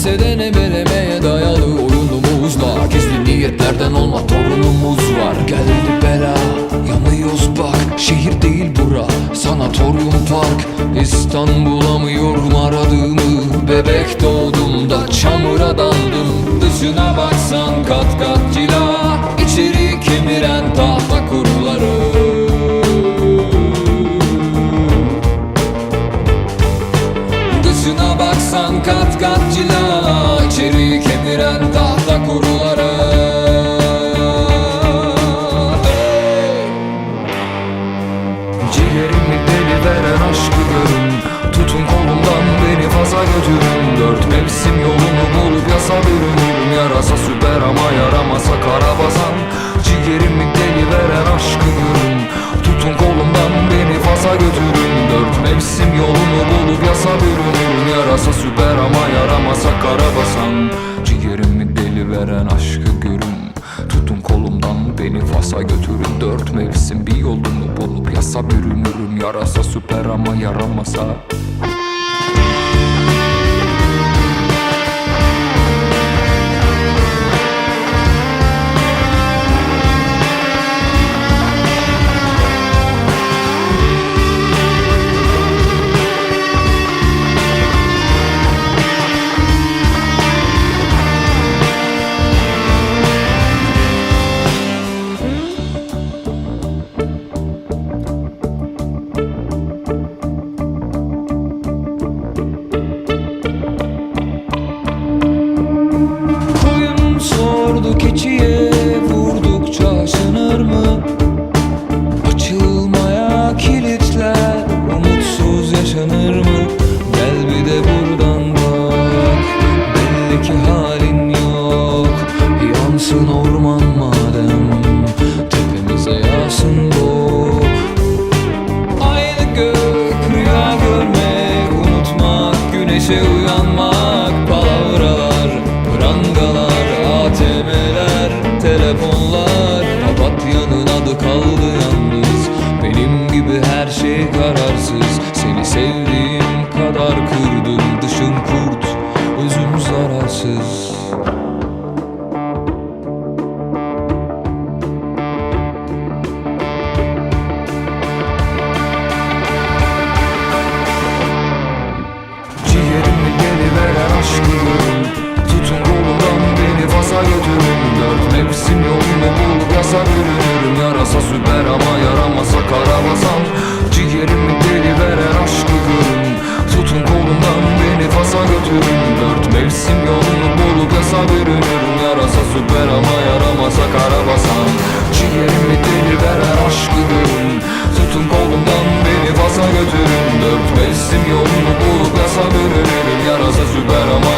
enseden ebelemeye dayalı oyunumuzla Gizli niyetlerden olma torunumuz var. Geldi sanatoryum park İstanbul'a mıyorum aradığımı? Bebek doğduğumda çamura daldım. Dışına baksan kat kat cila İçeri kemiren tahta kuruları. Dışına baksan kat kat cila İçeri kemiren tahta götürün Dört mevsim yolunu bulup yasa bürünürüm Yarasa süper ama yaramasa karabasan Ciğerimi deli veren aşkı görün. Tutun kolumdan beni faza götürün. Dört mevsim yolunu bulup yasa bürünürüm Yarasa süper ama yaramasa karabasan Ciğerimi deli veren aşkı görün. Tutun kolumdan beni Fas'a götürün. Dört mevsim bir yolunu bulup yasa bürünürüm Yarasa süper ama yaramasa Yansın orman madem Tepemize yağsın bu. Aynı gök rüya görmek Unutmak güneşe uyanmak Palavralar, prangalar ATM'ler, telefonlar Papatya'nın adı kaldı yalnız. Benim gibi her şey kararsız Seni sevdiğim kadar kırdım Dışın kurt, özüm zararsız Yaramasa süper ama yaramasa karabasan Ciğerimi deli veren aşkı görün. Tutun kolumdan beni Fas'a götürün. Dört mevsim yolunu bulup hesap ürünürüm. Yarasa süper ama yaramasa karabasan Ciğerimi deli veren aşkı görün. Tutun kolumdan beni Fas'a götürün. Dört mevsim yolunu bulup hesap ürünürüm. Yarasa süper ama